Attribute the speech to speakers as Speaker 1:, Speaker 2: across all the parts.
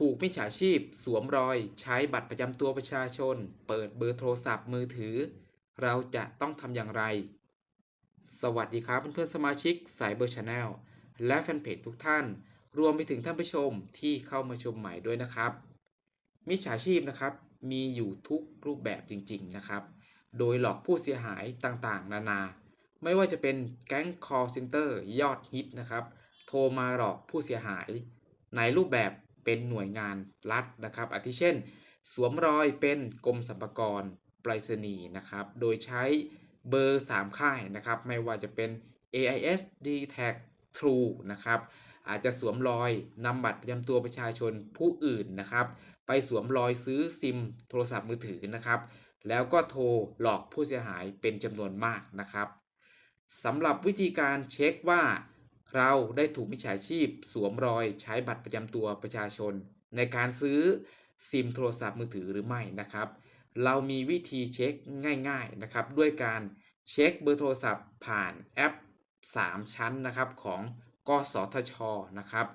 Speaker 1: ถูกมิจฉาชีพสวมรอยใช้บัตรประจำตัวประชาชน เปิดเบอร์โทรศัพท์มือถือ เราจะต้องทำอย่างไร สวัสดีครับเพื่อนๆสมาชิกสายเบอร์ชาแนลและแฟนเพจทุกท่าน รวมไปถึงท่านผู้ชมที่เข้ามาชมใหม่ด้วยนะครับ มิจฉาชีพนะครับมีอยู่ทุกรูปแบบจริง ๆนะครับ โดยหลอกผู้เสียหายต่างๆ นานา ไม่ว่าจะเป็นแก๊ง call center ยอดฮิตนะครับ โทรมาหลอกผู้เสียหาย ในรูปแบบ เป็นหน่วยงานรัฐนะครับ อาทิเช่น สวมรอยเป็นกรมสรรพากรไปรษณีย์นะครับ โดยใช้เบอร์ 3 ค่ายนะครับ ไม่ว่าจะเป็น AIS d t a c True นะครับ อาจจะสวมรอยนำบัตรประจำตัวประชาชนผู้อื่นนะครับ ไปสวมรอยซื้อซิมโทรศัพท์มือถือนะครับ แล้วก็โทรหลอกผู้เสียหายเป็นจำนวนมากนะครับสำหรับวิธีการเช็คว่า เราได้ถูกมิจฉาชีพสวมรอยใช้บัตรประจำตัวประชาชน ในการซื้อซิมโทรศัพท์มือถือหรือไม่นะครับ เรามีวิธีเช็คง่ายๆนะครับ ด้วยการเช็คเบอร์โทรศัพท์ผ่านแอป 3 ชั้นนะครับของกสทชนะครับ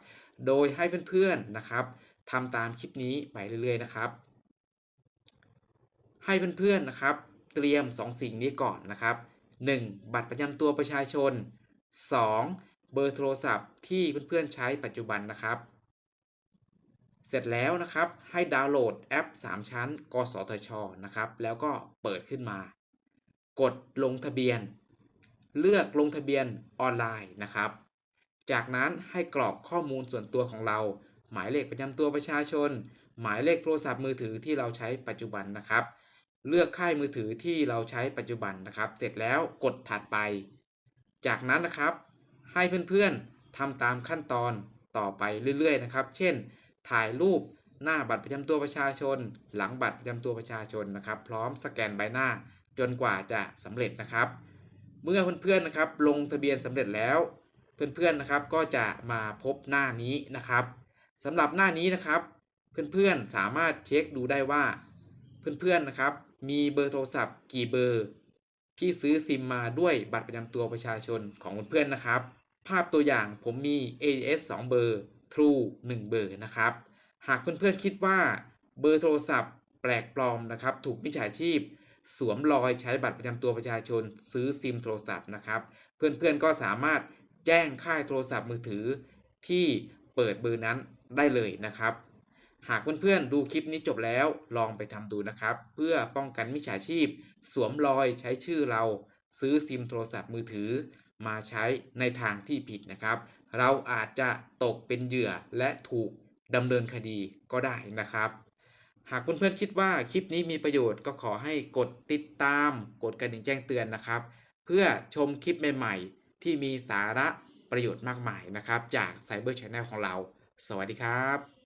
Speaker 1: โดยให้เพื่อนๆนะครับทำตามคลิปนี้ไปเรื่อยๆนะครับ ให้เพื่อนๆนะครับ เตรียม 2 สิ่งนี้ก่อนนะครับ 1. บัตรประจำตัวประชาชน 2. เบอร์โทรศัพท์ที่เพื่อนๆใช้ปัจจุบันนะครับ เสร็จแล้วนะครับให้ดาวน์โหลดแอป 3 ชั้น กสทช นะครับ แล้วก็เปิดขึ้นมา กดลงทะเบียน เลือกลงทะเบียนออนไลน์นะครับ จากนั้นให้กรอกข้อมูลส่วนตัวของเรา หมายเลขประจำตัวประชาชน หมายเลขโทรศัพท์มือถือที่เราใช้ปัจจุบันนะครับเลือกค่ายมือถือที่เราใช้ปัจจุบันนะครับ เสร็จแล้วกดถัดไป จากนั้นนะครับ ให้เพื่อนๆทำตามขั้นตอนต่อไปเรื่อยๆนะครับ เช่น ถ่ายรูปหน้าบัตรประจำตัวประชาชน หลังบัตรประจำตัวประชาชนนะครับ พร้อมสแกนใบหน้าจนกว่าจะสำเร็จนะครับ เมื่อเพื่อนๆนะครับลงทะเบียนสำเร็จแล้วเพื่อนๆนะครับก็จะมาพบหน้านี้นะครับสำหรับหน้านี้นะครับ เพื่อนๆสามารถเช็คดูได้ว่า เพื่อนๆนะครับมีเบอร์โทรศัพท์กี่เบอร์ ที่ซื้อซิมมาด้วยบัตรประจำตัวประชาชนของเพื่อนๆนะครับ ภาพตัวอย่างผมมี AS 2 เบอร์ True 1 เบอร์นะครับ หากเพื่อนๆคิดว่าเบอร์โทรศัพท์แปลกปลอมนะครับ ถูกมิจฉาชีพ สวมรอยใช้บัตรประจำตัวประชาชนซื้อซิมโทรศัพท์นะครับ เพื่อนๆก็สามารถแจ้งค่ายโทรศัพท์มือถือ ที่เปิดเบอร์นั้นได้เลยนะครับ หากเพื่อนๆดูคลิปนี้จบแล้วลองไปทำดูนะครับ เพื่อป้องกันมิจฉาชีพ สวมรอยใช้ชื่อเราซื้อซิมโทรศัพท์มือถือ มาใช้ในทางที่ผิดนะครับ เราอาจจะตกเป็นเหยื่อและถูกดำเนินคดีก็ได้นะครับ หากเพื่อนๆคิดว่าคลิปนี้มีประโยชน์ก็ขอให้กดติดตาม กดกระดิ่งแจ้งเตือนนะครับ เพื่อชมคลิปใหม่ๆ ที่มีสาระประโยชน์มากมายนะครับ จาก Cyber Channel ของเรา สวัสดีครับ